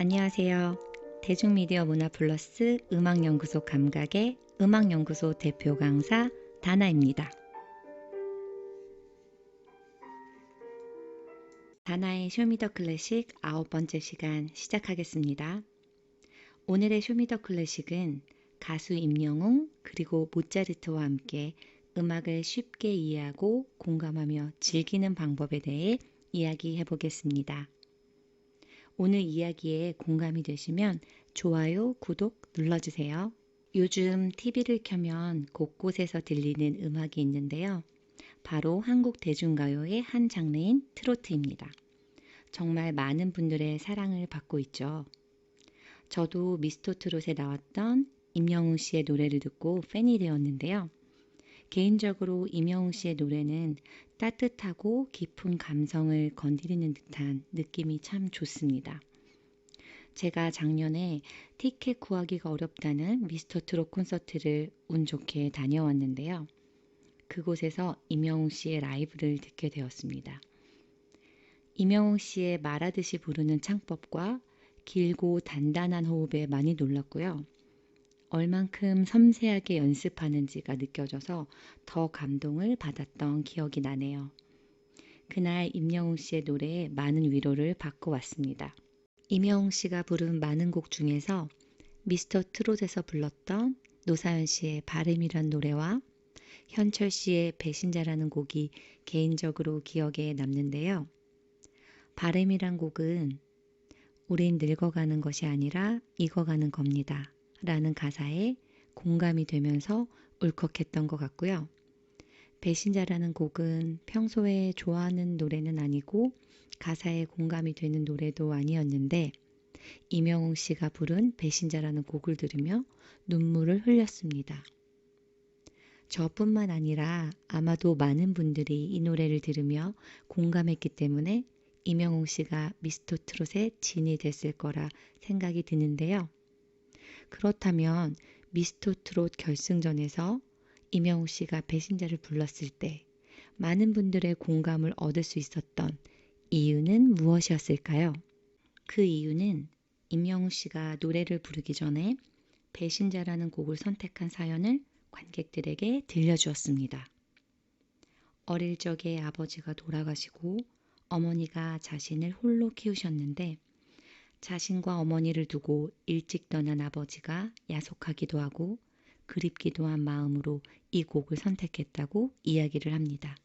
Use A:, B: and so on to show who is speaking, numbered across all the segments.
A: 안녕하세요. 대중미디어 문화 플러스 음악연구소 감각의 음악연구소 대표 강사 다나입니다. 다나의 쇼미더 클래식 아홉 번째 시간 시작하겠습니다. 오늘의 쇼미더 클래식은 가수 임영웅 그리고 모차르트와 함께 음악을 쉽게 이해하고 공감하며 즐기는 방법에 대해 이야기해 보겠습니다. 오늘 이야기에 공감이 되시면 좋아요, 구독 눌러주세요. 요즘 TV를 켜면 곳곳에서 들리는 음악이 있는데요. 바로 한국 대중가요의 한 장르인 트로트입니다. 정말 많은 분들의 사랑을 받고 있죠. 저도 미스터 트롯에 나왔던 임영웅 씨의 노래를 듣고 팬이 되었는데요. 개인적으로 임영웅 씨의 노래는 따뜻하고 깊은 감성을 건드리는 듯한 느낌이 참 좋습니다. 제가 작년에 티켓 구하기가 어렵다는 미스터 트롯 콘서트를 운 좋게 다녀왔는데요. 그곳에서 임영웅 씨의 라이브를 듣게 되었습니다. 임영웅 씨의 말하듯이 부르는 창법과 길고 단단한 호흡에 많이 놀랐고요. 얼만큼 섬세하게 연습하는지가 느껴져서 더 감동을 받았던 기억이 나네요. 그날 임영웅 씨의 노래에 많은 위로를 받고 왔습니다. 임영웅 씨가 부른 많은 곡 중에서 미스터 트롯에서 불렀던 노사연 씨의 발음이란 노래와 현철 씨의 배신자라는 곡이 개인적으로 기억에 남는데요. 발음이란 곡은 우린 늙어가는 것이 아니라 익어가는 겁니다. 라는 가사에 공감이 되면서 울컥했던 것 같고요. 배신자라는 곡은 평소에 좋아하는 노래는 아니고 가사에 공감이 되는 노래도 아니었는데 이명웅 씨가 부른 배신자라는 곡을 들으며 눈물을 흘렸습니다. 저뿐만 아니라 아마도 많은 분들이 이 노래를 들으며 공감했기 때문에 이명웅 씨가 미스터 트롯의 진이 됐을 거라 생각이 드는데요. 그렇다면 미스터 트롯 결승전에서 이명우 씨가 배신자를 불렀을 때 많은 분들의 공감을 얻을 수 있었던 이유는 무엇이었을까요? 그 이유는 임영웅 씨가 노래를 부르기 전에 배신자라는 곡을 선택한 사연을 관객들에게 들려주었습니다. 어릴 적에 아버지가 돌아가시고 어머니가 자신을 홀로 키우셨는데 자신과 어머니를 두고 일찍 떠난 아버지가 야속하기도 하고 그립기도 한 마음으로 이 곡을 선택했다고 이야기를 합니다.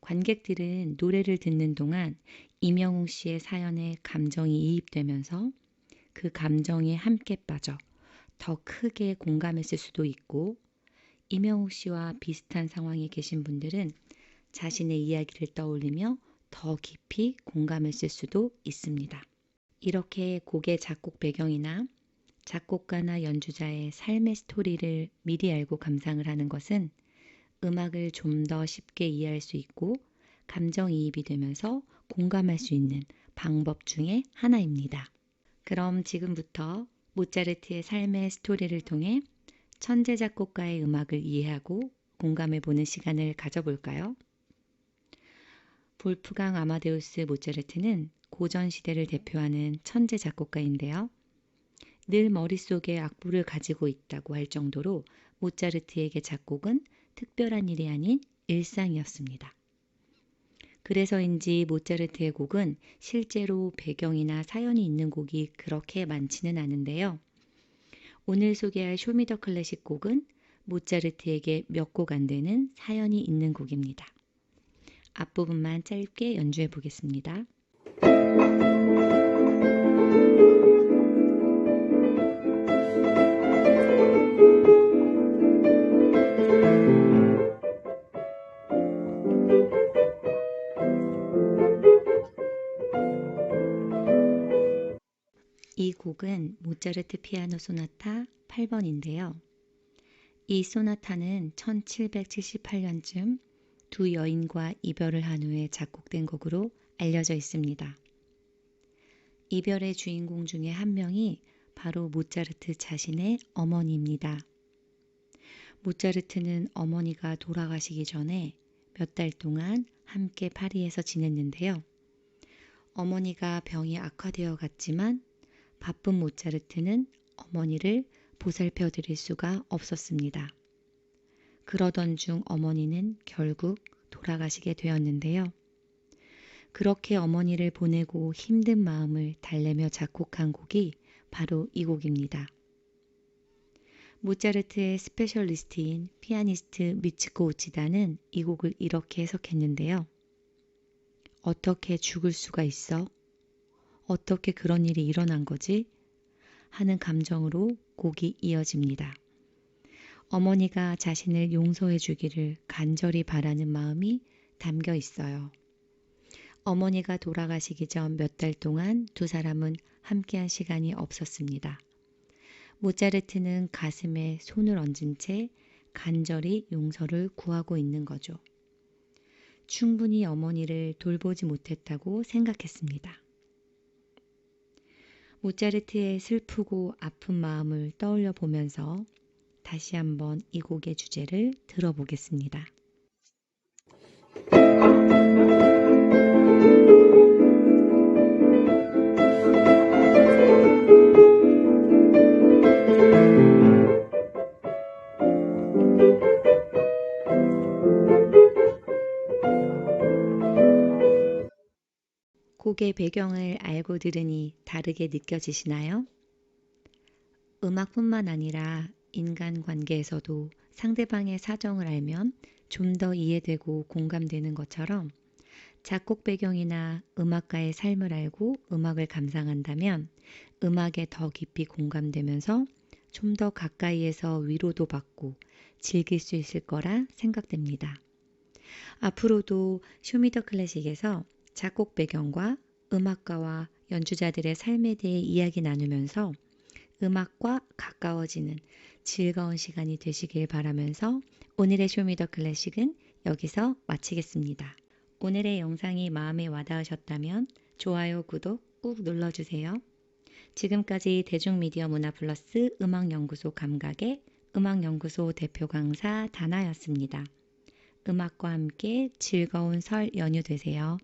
A: 관객들은 노래를 듣는 동안 이명웅 씨의 사연에 감정이 이입되면서 그 감정에 함께 빠져 더 크게 공감했을 수도 있고 이명웅 씨와 비슷한 상황에 계신 분들은 자신의 이야기를 떠올리며 더 깊이 공감했을 수도 있습니다. 이렇게 곡의 작곡 배경이나 작곡가나 연주자의 삶의 스토리를 미리 알고 감상을 하는 것은 음악을 좀 더 쉽게 이해할 수 있고 감정이입이 되면서 공감할 수 있는 방법 중의 하나입니다. 그럼 지금부터 모차르트의 삶의 스토리를 통해 천재 작곡가의 음악을 이해하고 공감해 보는 시간을 가져볼까요? 볼프강 아마데우스 모차르트는 고전 시대를 대표하는 천재 작곡가인데요. 늘 머릿속에 악보를 가지고 있다고 할 정도로 모차르트에게 작곡은 특별한 일이 아닌 일상이었습니다. 그래서인지 모차르트의 곡은 실제로 배경이나 사연이 있는 곡이 그렇게 많지는 않은데요. 오늘 소개할 쇼미더 클래식 곡은 모차르트에게 몇 곡 안 되는 사연이 있는 곡입니다. 앞부분만 짧게 연주해 보겠습니다. 이 곡은 모차르트 피아노 소나타 8번인데요. 이 소나타는 1778년쯤 두 여인과 이별을 한 후에 작곡된 곡으로 알려져 있습니다. 이별의 주인공 중에 한 명이 바로 모차르트 자신의 어머니입니다. 모차르트는 어머니가 돌아가시기 전에 몇 달 동안 함께 파리에서 지냈는데요. 어머니가 병이 악화되어 갔지만 바쁜 모차르트는 어머니를 보살펴 드릴 수가 없었습니다. 그러던 중 어머니는 결국 돌아가시게 되었는데요. 그렇게 어머니를 보내고 힘든 마음을 달래며 작곡한 곡이 바로 이 곡입니다. 모차르트의 스페셜리스트인 피아니스트 미츠코 우치다는 이 곡을 이렇게 해석했는데요. 어떻게 죽을 수가 있어? 어떻게 그런 일이 일어난 거지? 하는 감정으로 곡이 이어집니다. 어머니가 자신을 용서해 주기를 간절히 바라는 마음이 담겨 있어요. 어머니가 돌아가시기 전 몇 달 동안 두 사람은 함께한 시간이 없었습니다. 모차르트는 가슴에 손을 얹은 채 간절히 용서를 구하고 있는 거죠. 충분히 어머니를 돌보지 못했다고 생각했습니다. 모차르트의 슬프고 아픈 마음을 떠올려 보면서 다시 한번 이 곡의 주제를 들어보겠습니다. 곡의 배경을 알고 들으니 다르게 느껴지시나요? 음악뿐만 아니라 인간 관계에서도 상대방의 사정을 알면 좀 더 이해되고 공감되는 것처럼 작곡 배경이나 음악가의 삶을 알고 음악을 감상한다면 음악에 더 깊이 공감되면서 좀 더 가까이에서 위로도 받고 즐길 수 있을 거라 생각됩니다. 앞으로도 쇼미더 클래식에서 작곡 배경과 음악가와 연주자들의 삶에 대해 이야기 나누면서 음악과 가까워지는 즐거운 시간이 되시길 바라면서 오늘의 쇼미더 클래식은 여기서 마치겠습니다. 오늘의 영상이 마음에 와닿으셨다면 좋아요, 구독 꾹 눌러주세요. 지금까지 대중미디어 문화 플러스 음악연구소 감각의 음악연구소 대표 강사 다나였습니다. 음악과 함께 즐거운 설 연휴 되세요.